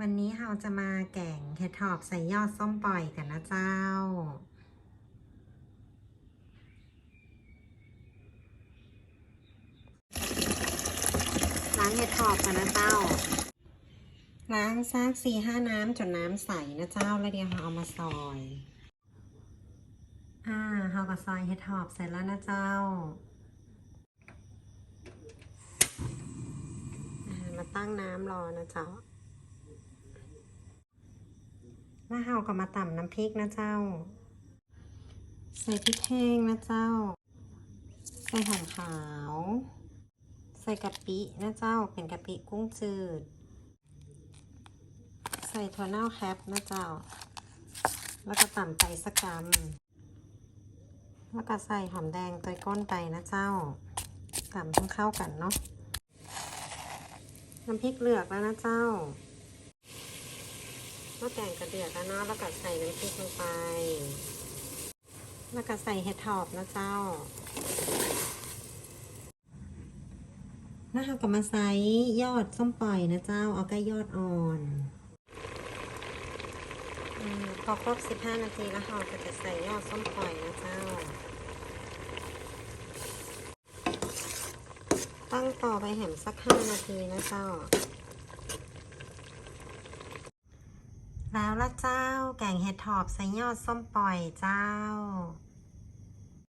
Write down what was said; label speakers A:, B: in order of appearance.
A: วันนี้เราจะมาแกงเห็ดถอบใส่ยอดส้มปล่อยกันนะเจ้า ล้างเห็ดถอบกันนะเจ้า ล้างซากสี่ห้าน้ำจนน้ำใสนะเจ้า แล้วเดี๋ยวเราเอามาซอย อ่าเราก็ซอยเห็ดถอบเสร็จแล้วนะเจ้ามาตั้งน้ำรอนะเจ้า แล้วเราก็มาต่ำน้ำพริกนะเจ้า ใส่พริกแห้งนะเจ้า ใส่หอมขาว ใส่กะปินะเจ้า เป็นกะปิกุ้งจืด ใส่ถั่วเน่าแคปนะเจ้า แล้วก็ต่ำไปสักกำแล้วก็ใส่หอมแดงตัวก้นไปนะเจ้าต่ำต้งเข้ากันเนาะน้ำพริกเหลือกแล้วนะเจ้า มะแกงกระเดือดแล้วเนาะแล้วก็ใส่น้ำพริกลงไป แล้วก็ใส่เห็ดถอบนะเจ้านะคะก็มาใส่ยอดส้มปล่อยนะเจ้า เอาใกล้ยอดอ่อนอพอครบ 15 นาทีแล้วเราก็จะใส่ยอดส้มปล่อยนะเจ้า ตั้งต่อไปแหมสัก 5 นาทีนะเจ้า แล้วละเจ้าแกงเห็ดถอบใส่ยอดส้มปล่อยเจ้า